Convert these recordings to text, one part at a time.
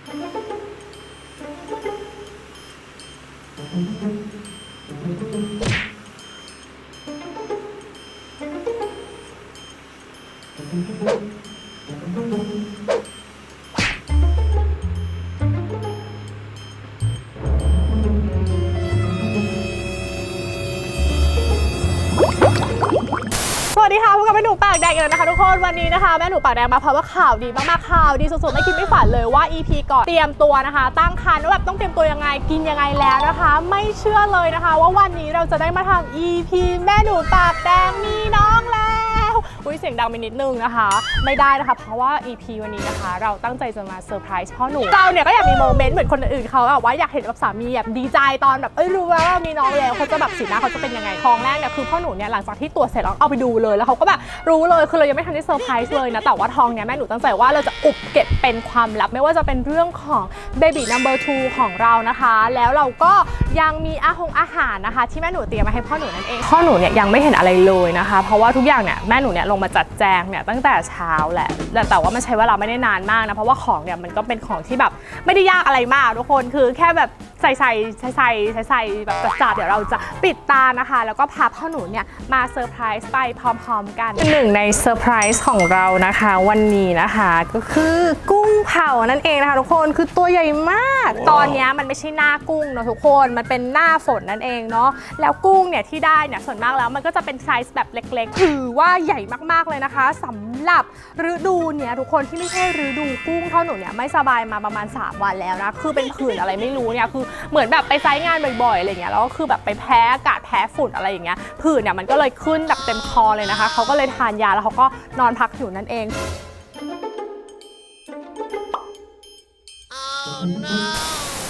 สวั สดีค่ะพบกับแม่หนูปากแดงอีกแล้วนะคะทุกคนวันนี้นะคะแม่หนูปากแดงมาเพราะว่าข่าวดีมากๆข่าวดีสุดๆไม่คิดไม่ฝันเลยว่า EP ก่อนเตรียมตัวนะคะ ตั้งครรภ์ว่าแบบต้องเตรียมตัวยังไงกินยังไงแล้วนะคะ ไม่เชื่อเลยนะคะ ว่าวันนี้เราจะได้มาทำ EP แม่หนูปากแดงนี่เนาะ ดังไปนิดนึงนะคะ ไม่ได้นะคะ เพราะว่า EP วันนี้นะคะ เราตั้งใจจะมาเซอร์ไพรส์พ่อหนูเราเนี่ยก็อยากมีโมเมนต์เหมือนคนอื่นเขาแบบว่าอยากเห็นแบบสามีแบบดีใจตอนแบบเอ้ยรู้ว่ามีน้องแล้วเขาจะแบบสีหน้าเขาจะเป็นยังไงทองแรกเนี่ยคือพ่อหนูเนี่ยหลังจากที่ตรวจเสร็จแล้วเอาไปดูเลยแล้วเขาก็แบบรู้เลยคือเรายังไม่ทันได้เซอร์ไพรส์เลยนะแต่ว่าทองเนี่ยแม่หนูตั้งใจว่าเราจะอุบเก็บเป็นความลับไม่ว่าจะเป็นเรื่องของ baby number two ของเรานะคะ แล้วเราก็ยังมีอาหงอาหารนะคะ ที่แม่หนูเตรียมมาให้พ่อหนูนั่นเองพ่อหนูเนี่ยยังไม่เห็นอะไรเลยนะคะ เพราะว่าทุกอย่างเนี่ยแม่หนูเนี่ยลงมาจัดแจงเนี่ยตั้งแต่เช้าแหละ แต่แต่ว่ามันใช้เวลาไม่ได้นานมากนะ เพราะว่าของเนี่ยมันก็เป็นของที่แบบไม่ได้ยากอะไรมากทุกคนคือแค่แบบใส่ใส่ใส่ใส่ใส่ใส่แบบจัดๆเดี๋ยวเราจะปิดตานะคะ แล้วก็พาพ่อหนูเนี่ยมาเซอร์ไพรส์ไปพร้อมๆกันหนึ่งในเซอร์ไพรส์ของเรานะคะ วันนี้นะคะก็คือกุ้งเผานั่นเองนะคะทุกคนคือตัวใหญ่มาก ตอนเนี้ยมันไม่ใช่หน้ากุ้งเนาะทุกคนมันเป็นหน้าฝนนั่นเองเนาะแล้วกุ้งเนี่ยที่ได้เนี่ยส่วนมากแล้วมันก็จะเป็นไซส์แบบเล็ก ๆ ถือว่าใหญ่มากๆเลยนะคะสำหรับฤดูเนี่ยทุกคนที่ไม่ใช่ฤดูกุ้งเท่าหนูเนี่ยไม่สบายมาประมาณ 3 วันแล้วนะคือเป็นผื่นอะไรไม่รู้เนี่ยคือเหมือนแบบไปไซต์งานบ่อยๆอะไรเงี้ยแล้วก็คือแบบไปแพ้อากาศแพ้ฝุ่นอะไรอย่างเงี้ยผื่นเนี่ยมันก็เลยขึ้นแบบเต็มคอเลยนะคะเขาก็เลยทานยาแล้วเขาก็นอนพักอยู่นั่นเอง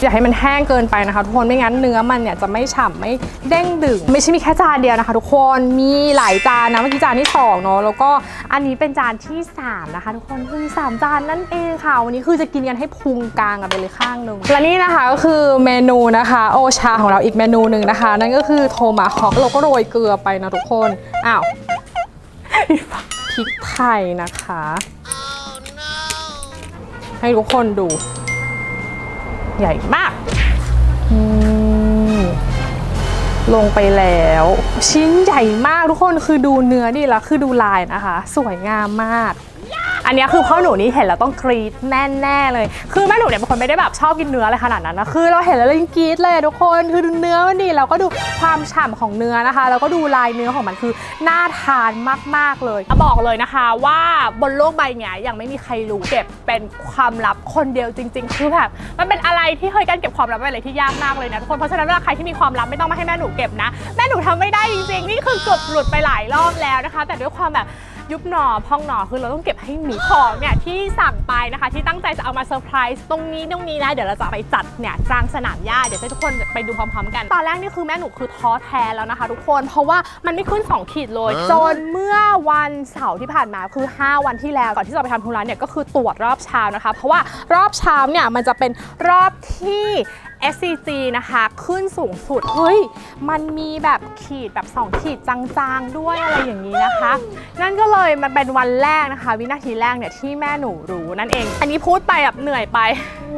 อย่าให้มันแห้งเกินไปนะคะทุกคนไม่งั้นเนื้อมันเนี่ยจะไม่ฉ่ำไม่เด้งดึง ไม่ใช่มีแค่จานเดียวนะคะ ทุกคนมีหลายจานนะเมื่อกี้จานที่สองเนาะแล้วก็อันนี้เป็นจานที่สามนะคะ ทุกคนคือสามจานนั่นเองค่ะวันนี้คือจะกินกันให้พุงกลางกันไปเลยข้างหนึ่งและนี่นะคะก็คือเมนูนะคะโอชาของเราอีกเมนูหนึ่งนะคะ นั่นก็คือโทมาฮอกเราก็โรยเกลือไปนะทุกคนอ้าวพริกไทยนะคะ ให้ทุกคนดู ใหญ่มากลงไปแล้ว ชิ้นใหญ่มากทุกคนคือดูเนื้อดิแล้วคือดูลายนะคะ สวยงามมาก อันนี้คือพ่อหนูนี่เห็นแล้วต้องกรี๊ดแน่ๆเลย คือแม่หนูเนี่ยเป็นคนไม่ได้แบบชอบกินเนื้ออะไรขนาดนั้นนะคือเราเห็นแล้วเรายังกรี๊ดเลยทุกคนคือดูเนื้อมันดีแล้วก็ดูความฉ่ำของเนื้อนะคะ แล้วก็ดูลายเนื้อของมันคือน่าทานมากๆเลยบอกเลยนะคะว่าบนโลกใบนี้ยังไม่มีใครรู้เก็บเป็นความลับคนเดียวจริง ๆ คือแบบมันเป็นอะไรที่เคยการเก็บความลับเป็นอะไรที่ยากมากเลยนะทุกคนเพราะฉะนั้นเวลาใครที่มีความลับไม่ต้องมาให้แม่หนูเก็บนะ แม่หนูทำไม่ได้จริงๆนี่คือเกือบหลุดไปหลายรอบแล้วนะคะ แต่ด้วยความแบบ ยุบหนอพองหนอคือเราต้องเก็บให้หมีของเนี่ยที่สั่งไปนะคะ ที่ตั้งใจจะเอามาเซอร์ไพรส์ตรงนี้ตรงนี้นะเดี๋ยวเราจะไปจัดเนี่ยกลางสนามหญ้าเดี๋ยวให้ทุกคนไปดูพร้อมๆ กัน ตอนแรกนี่คือแม่หนูคือท้อแท้แล้วนะคะ ทุกคนเพราะว่ามันไม่ขึ้น 2 ขีดเลย จนเมื่อวันเสาร์ที่ผ่านมาคือ 5 วันที่แล้วก่อนที่จะไปทำธุระเนี่ยก็คือตรวจรอบเช้านะคะ เพราะว่ารอบเช้าเนี่ยมันจะเป็นรอบที่ SCG นะคะขึ้นสูงสุด เฮ้ย มันมีแบบขีดแบบ 2 ขีดจางๆ ด้วยอะไรอย่างนี้นะคะ นั่นก็เลยมันเป็นวันแรกนะคะ วินาทีแรกเนี่ยที่แม่หนูรู้นั่นเอง อันนี้พูดไปแบบเหนื่อยไป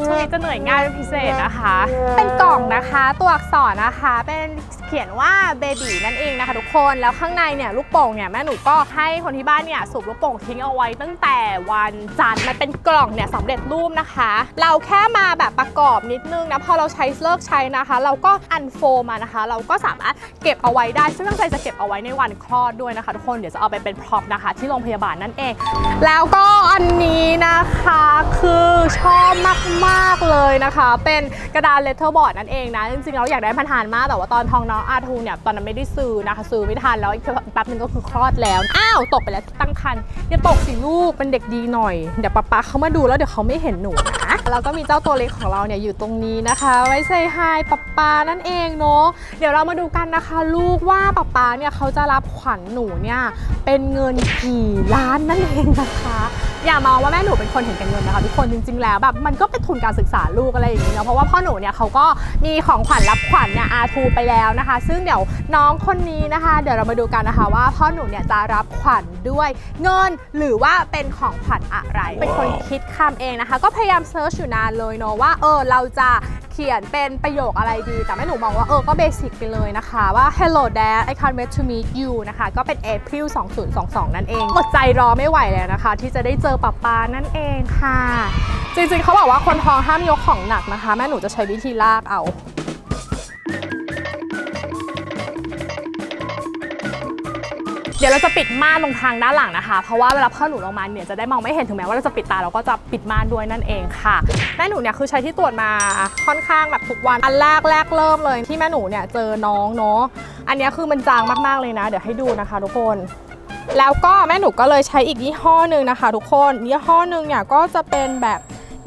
ช่วงนี้จะเหนื่อยง่ายเป็นพิเศษนะคะ เป็นกล่องนะคะตัวอักษรนะคะเป็นเขียนว่าเบบีนั่นเองนะคะทุกคนแล้วข้างในเนี่ยลูกโป่งเนี่ยแม่หนูก็ให้คนที่บ้านเนี่ยสูบลูกโป่งทิ้งเอาไว้ตั้งแต่วันจันทร์มันเป็นกล่องเนี่ยสำเร็จรูปนะคะ เราแค่มาแบบประกอบนิดนึงนะพอเราใช้เลิกใช้นะคะ เราก็อันโฟมานะคะ เราก็สามารถเก็บเอาไว้ได้ ซึ่งตั้งใจจะเก็บเอาไว้ในวันคลอดด้วยนะคะทุกคนเดี๋ยวจะเอาไปเป็นพร็อพนะคะ ที่โรงพยาบาลนั่นเอง แล้วก็อันนี้นะคะคือชอบมากๆเลยนะคะ เป็นกระดานเลเทอร์บอร์ดนั่นเองนะจริงๆเราอยากได้พันธานมากแต่ว่าตอนทองน้องอาทูเนี่ยตอนนั้นไม่ได้ซื้อนะคะซื้อไม่ทันแล้วอีกแป๊บนึงก็คือคลอดแล้วอ้าวตกไปแล้วตั้งครรภ์อย่าตกสิลูกเป็นเด็กดีหน่อยเดี๋ยวป๊าป๊าเขามาดูแล้วเดี๋ยวเขาไม่เห็นหนูนะแล้วก็มีเจ้าตัวเล็กของเราเนี่ยอยู่ตรงนี้นะคะ ไว้ใส่ไฮป๊าป๊านั่นเองเนาะเดี๋ยวเรามาดูกันนะคะ ลูกว่าปป๊าเนี่ยเขาจะรับขวัญหนูเนี่ยเป็นเงินกี่ล้านนั่นเองนะคะ อย่ามองว่าแม่หนูเป็นคนเห็นแก่เงินนะคะทุกคนจริงๆแล้วแบบมันก็เป็นทุนการศึกษาลูกอะไรอย่างนี้เนาะเพราะว่าพ่อหนูเนี่ยเขาก็มีของขวัญรับขวัญเนี่ยอาทูไปแล้วนะคะ ซึ่งเดี๋ยวน้องคนนี้นะคะ เดี๋ยวเรามาดูกันนะคะ ว่าพ่อหนูเนี่ยจะรับขวัญด้วยเงินหรือว่าเป็นของขวัญอะไร เป็นคนคิดคำเองนะคะ ก็พยายามเซิร์ชอยู่นานเลยเนาะว่าเออเราจะ เขียนเป็นประโยคอะไรดี แต่แม่หนูมองว่าเออก็เบสิกไปเลยนะคะ ว่า hello dad I can't wait to meet you นะคะ ก็เป็น April 2022 นั่นเองอดใจรอไม่ไหวแล้วนะคะ ที่จะได้เจอป้าป๊านั่นเองค่ะ จริงๆเขาบอกว่าคนท้องห้ามยกของหนักนะคะ แม่หนูจะใช้วิธีลากเอา ดี๋ยวเราจะปิดม่านตรงทางด้านหลังนะคะ เพราะว่าเวลาพ่อหนูลงมาเนี่ยจะได้มองไม่เห็นถึงแม้ว่าเราจะปิดตาเราก็จะปิดม่านด้วยนั่นเองค่ะ แม่หนูเนี่ยคือใช้ที่ตรวจมาค่อนข้างแบบทุกวัน อันแรกแรกเริ่มเลยที่แม่หนูเนี่ยเจอน้องเนาะ อันนี้คือมันจางมากๆเลยนะ เดี๋ยวให้ดูนะคะ ทุกคน แล้วก็แม่หนูก็เลยใช้อีกยี่ห้อหนึ่งนะคะ ทุกคนยี่ห้อหนึ่งเนี่ยก็จะเป็นแบบ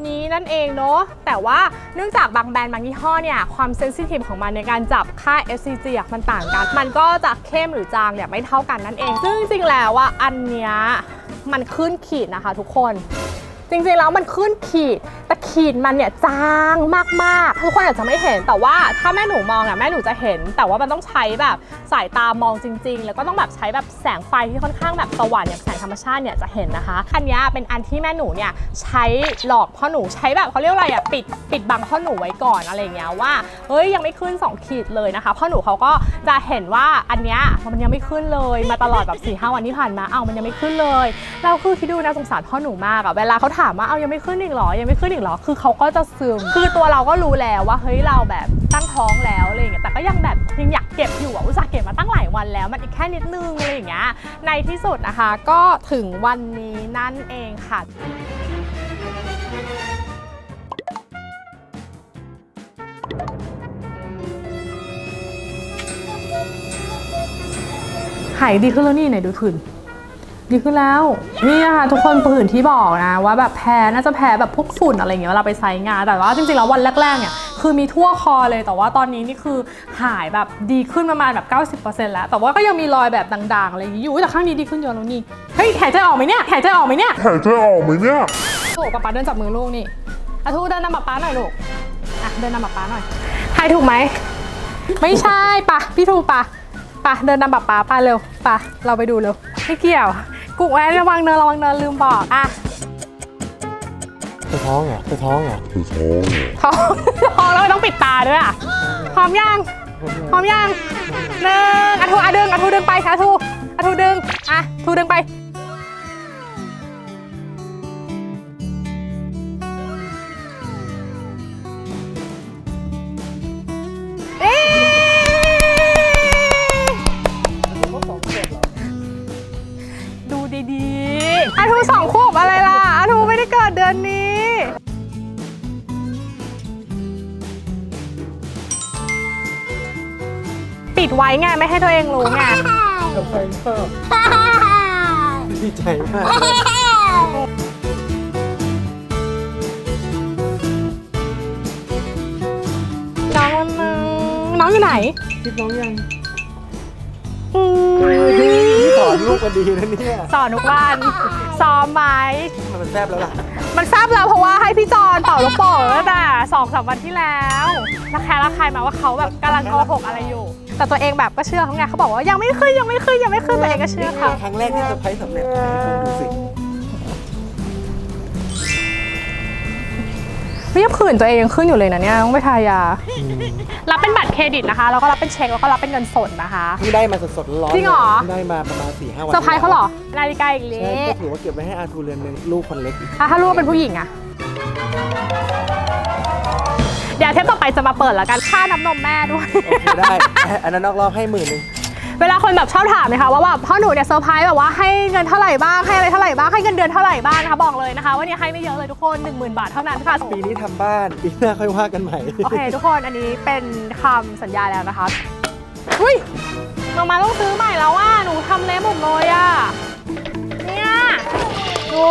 นี้นั่นเองเนาะแต่ว่าเนื่องจากบางแบรนด์บางยี่ห้อเนี่ยความเซนซิทีฟของมันในการจับค่า FCG มันต่างกัน มันก็จะเข้มหรือจางเนี่ยไม่เท่ากันนั่นเอง ซึ่งจริงแล้วว่าอันเนี้ยมันขึ้นขีดนะคะทุกคน จริงๆแล้วมันขึ้นขีด แต่ขีดมันเนี่ยจางมากๆทุกคนอาจจะไม่เห็นแต่ว่าถ้าแม่หนูมองอะแม่หนูจะเห็น แต่ว่ามันต้องใช้แบบสายตามองจริง ๆ แล้วก็ต้องแบบใช้แบบแสงไฟที่ค่อนข้างแบบสว่างอย่างแสงธรรมชาติเนี่ยจะเห็นนะคะอันนี้เป็นอันที่แม่หนูเนี่ยใช้หลอกพ่อหนูใช้แบบเขาเรียกอะไรอะปิดปิดบังพ่อหนูไว้ก่อนอะไรอย่างเงี้ยว่าเฮ้ยยังไม่ขึ้น 2 ขีดเลยนะคะพ่อหนูเขาก็จะเห็นว่าอันเนี้ยมันยังไม่ขึ้นเลยมาตลอดแบบ4ี่ห้าวันที่ผ่านมาเอ้ามันยังไม่ขึ้นเลยเราคือคิดดูนะสงสารพ่อหนูมากอะเวลาเขาถามว่าเอายังไม่ขึ้นอีกหรอยังไม่ขึ้นอีกหรอ คือเขาก็จะซึม คือตัวเราก็รู้แล้วว่าเฮ้ยเราแบบตั้งท้องแล้วอะไรอย่างเงี้ย แต่ก็ยังแบบยังอยากเก็บอยู่อะอุตส่าห์เก็บมาตั้งหลายวันแล้ว มันอีกแค่นิดนึงอะไรอย่างเงี้ย ในที่สุดนะคะ ก็ถึงวันนี้นั่นเองค่ะหายดีขึ้นแล้วนี่ไหนดูผื่น ดีขึ้นแล้ว นี่นะคะทุกคนผื่นที่บอกนะ ว่าแบบแพ้น่าจะแพ้แบบพวกฝุ่นอะไรอย่างเงี้ยเวลาไปไซต์งาน แต่ว่าจริงๆแล้ววันแรกๆเนี่ยคือมีทั่วคอเลยแต่ว่าตอนนี้นี่คือหายแบบดีขึ้นประมาณแบบ 90%แล้ว แต่ว่าก็ยังมีรอยแบบด่างๆอะไรอย่างงี้อยู่แต่ข้างนี้ดีขึ้นเยอะแล้วนี่เฮ้ยหายใจออกไหมเนี่ยหายใจออกไหมเนี่ยหายใจออกไหมเนี่ยโอ้ป๊าป๊าเดินจับมือลูกนี่อาทูเดินนำป๊าป๊าหน่อยลูกอะเดินนำป๊าป๊าหน่อยทายถูกไหมไม่ใช่ปะพี่ทูปะปะเดินนำป๊าป๊าไปเร็วปะเราไปดูเร็วไม่เกี่ยว กุ๊กแอนระวังเนินระวังเนินลืมบอกอะจะท้องเหรอจะท้องเหรอคือท้องเหรอท้องท้องแล้วไม่ต้องปิดตาด้วยอะพร้อมยังพร้อมยังหนึ่งอาทูอะดึงอาทูดึงไปอาทูอาทูดึงอะทูดึงไป ไว้ไงไม่ให้ตัวเองรู้ไงทำไมก็ดีใจมากน้องมันนึงน้องอยู่ไหนคิดน้องยังอืมนี่สอนลูกมาดีนะเนี่ยสอนทุกวันซ้อมไหมมันแซบแล้วล่ะมันทราบแล้วเพราะว่าให้พี่จอนเป่าลูกโป่งตั้งแต่สองสามวันที่แล้วระแคะระคายมาว่าเขาแบบกำลังโกหกอะไรอยู่ แต่ตัวเองแบบก็เชื่อเขาไงเขาบอกว่ายังไม่ขึ้นยังไม่ขึ้นยังไม่ขึ้นตัวเองก็เชื่อเขาครั้งแรกที่เซอร์ไพรส์สำเร็จให้คุณดูสิไม่ยังผื่นตัวเองยังขึ้นอยู่เลยนะเนี่ยต้องไปทายา รับเป็นบัตรเครดิตนะคะแล้วก็รับเป็นเช็คแล้วก็รับเป็นเงินสดนะคะเพิ่งได้มาสดๆร้อนๆจริงเหรอพิ่ได้มาประมาณ4ี่ห้าวันเซอร์ไพรส์เขาเหรอนาฬิกาอีกใช่เละก็ถือว่าเก็บไว้ให้อาทูเรือนหนึ่งลูกคนเล็กอีก อะถ้ารู้ว่าเป็นผู้หญิงอะ เดี๋ยวเทปต่อไปจะมาเปิดแล้วกันค่าน้ำนมแม่ด้วย โอเคได้อันนั้นนอกรอบให้หมื่นหนึ่งเวลาคนแบบชอบถามนะคะว่าแบบพ่อหนูเนี่ยเซอร์ไพรส์แบบว่าให้เงินเท่าไหร่บ้างให้อะไรเท่าไหร่บ้างให้เงินเดือนเท่าไหร่บ้างนะคะบอกเลยนะคะว่าเนี่ยให้ไม่เยอะเลยทุกคน 1 0,000 บาทเท่านั้นค่ะปีนี้ทำบ้านปีหน้าค่อยว่ากันใหม่โอเค ทุกคนอันนี้เป็นคำสัญญาแล้วนะคะอุ้ยมามาต้องซื้อใหม่แล้วว่าหนูทำเล็บหมดเลยอะเนี่ยดู